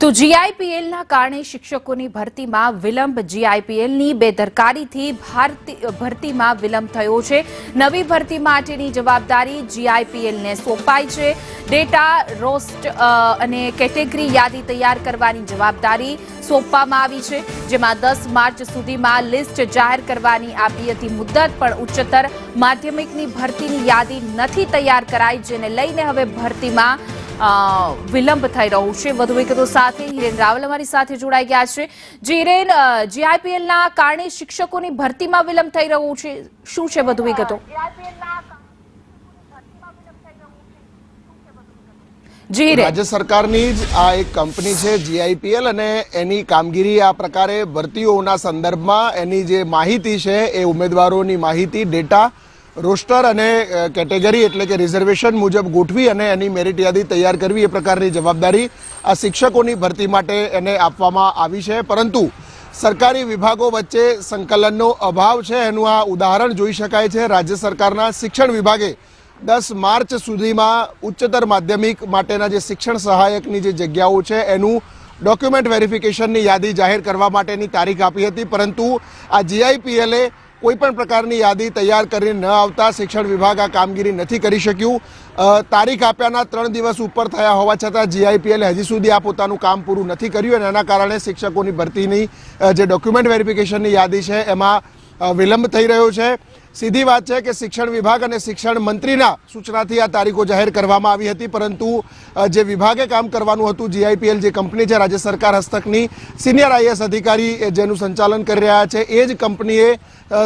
તો જીઆઈપીએલના કારણે શિક્ષકોની ભરતીમાં વિલંબ. જીઆઈપીએલની બેદરકારીથી ભારતી- ભરતીમાં વિલંબ થયો છે. નવી ભરતી માટેની જવાબદારી જીઆઈપીએલને સોંપાઈ છે. ડેટા રોસ્ટ અને કેટેગરી યાદી તૈયાર કરવાની જવાબદારી સોંપવામાં આવી છે. જેમાં દસ માર્ચ સુધીમાં લિસ્ટ જાહેર કરવાની આપી હતી મુદત, પણ ઉચ્ચતર માધ્યમિકની ભરતીની યાદી નથી તૈયાર કરાઈ, જેને લઈને હવે ભરતીમાં વિલંબ થઈ રહ્યું છે. વધુ વિગતો સાથે હિરેન રાવલ અમારી સાથે જોડાઈ ગયા છે. જે હિરેન જીઆઈપીએલના કારણે શિક્ષકોની ભરતીમાં વિલંબ થઈ રહ્યું છે. શું છે વધુ વિગતો રાજ્ય સરકારની જ આ એક કંપની છે, જીઆઈપીએલ, અને એની કામગીરી આ પ્રકારે ભરતીઓના સંદર્ભમાં એની જે માહિતી છે, એ ઉમેદવારોની માહિતી, ડેટા રોસ્ટર અને કેટેગરી એટલે કે રિઝર્વેશન મુજબ ગોઠવી અને એની મેરિટ યાદી તૈયાર કરવી એ પ્રકારની જવાબદારી આ શિક્ષકોની ભરતી માટે એને આપવામાં આવી છે. પરંતુ સરકારી વિભાગો વચ્ચે સંકલનનો અભાવ છે એનું આ ઉદાહરણ જોઈ શકાય છે. રાજ્ય સરકારના શિક્ષણ વિભાગે દસ માર્ચ સુધીમાં ઉચ્ચતર માધ્યમિક માટેના જે શિક્ષણ સહાયકની જે જગ્યાઓ છે એનું ડોક્યુમેન્ટ વેરિફિકેશનની યાદી જાહેર કરવા માટેની તારીખ આપી હતી. પરંતુ આ જીઆઈપીએલે કોઈ પણ પ્રકારની યાદી તૈયાર કરીને ન આવતા શિક્ષણ વિભાગ આ કામગીરી નથી કરી શક્યું. તારીખ આપ્યાના ત્રણ દિવસ ઉપર થયા હોવા છતાં જીઆઈપીએલે હજી સુધી આ પોતાનું કામ પૂરું નથી કર્યું અને એના કારણે શિક્ષકોની ભરતીની જે ડોક્યુમેન્ટ વેરિફિકેશનની યાદી છે એમાં વિલંબ થઈ રહ્યો છે. સીધી વાત છે કે શિક્ષણ વિભાગ અને શિક્ષણ મંત્રીના સૂચનાથી આ તારીખો જાહેર કરવામાં આવી હતી, પરંતુ જે વિભાગે કામ કરવાનું હતું, જીઆઈપીએલ જે કંપની છે, રાજ્ય સરકાર હસ્તકની, સિનિયર આઈએસ અધિકારી જેનું સંચાલન કરી રહ્યા છે, એ જ કંપનીએ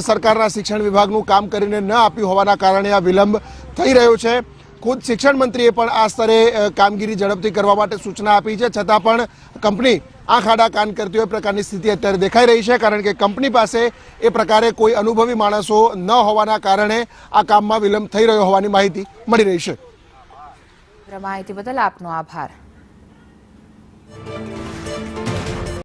સરકારના શિક્ષણ વિભાગનું કામ કરીને ન આપ્યું હોવાના કારણે આ વિલંબ થઈ રહ્યો છે. ખુદ શિક્ષણ મંત્રીએ પણ આ સ્તરે કામગીરી ઝડપથી કરવા માટે સૂચના આપી છે, છતાં પણ કંપની આંખ ખાડા કાન કરતી હોય પ્રકારની સ્થિતિ અત્યારે દેખાઈ રહી છે, કારણ કે કંપની પાસે એ પ્રકારે કોઈ અનુભવી માણસો ન હોવાના કારણે આ કામમાં વિલંબ થઈ રહ્યો હોવાની માહિતી મળી રહી છે. માહિતી બદલ આપનો આભાર.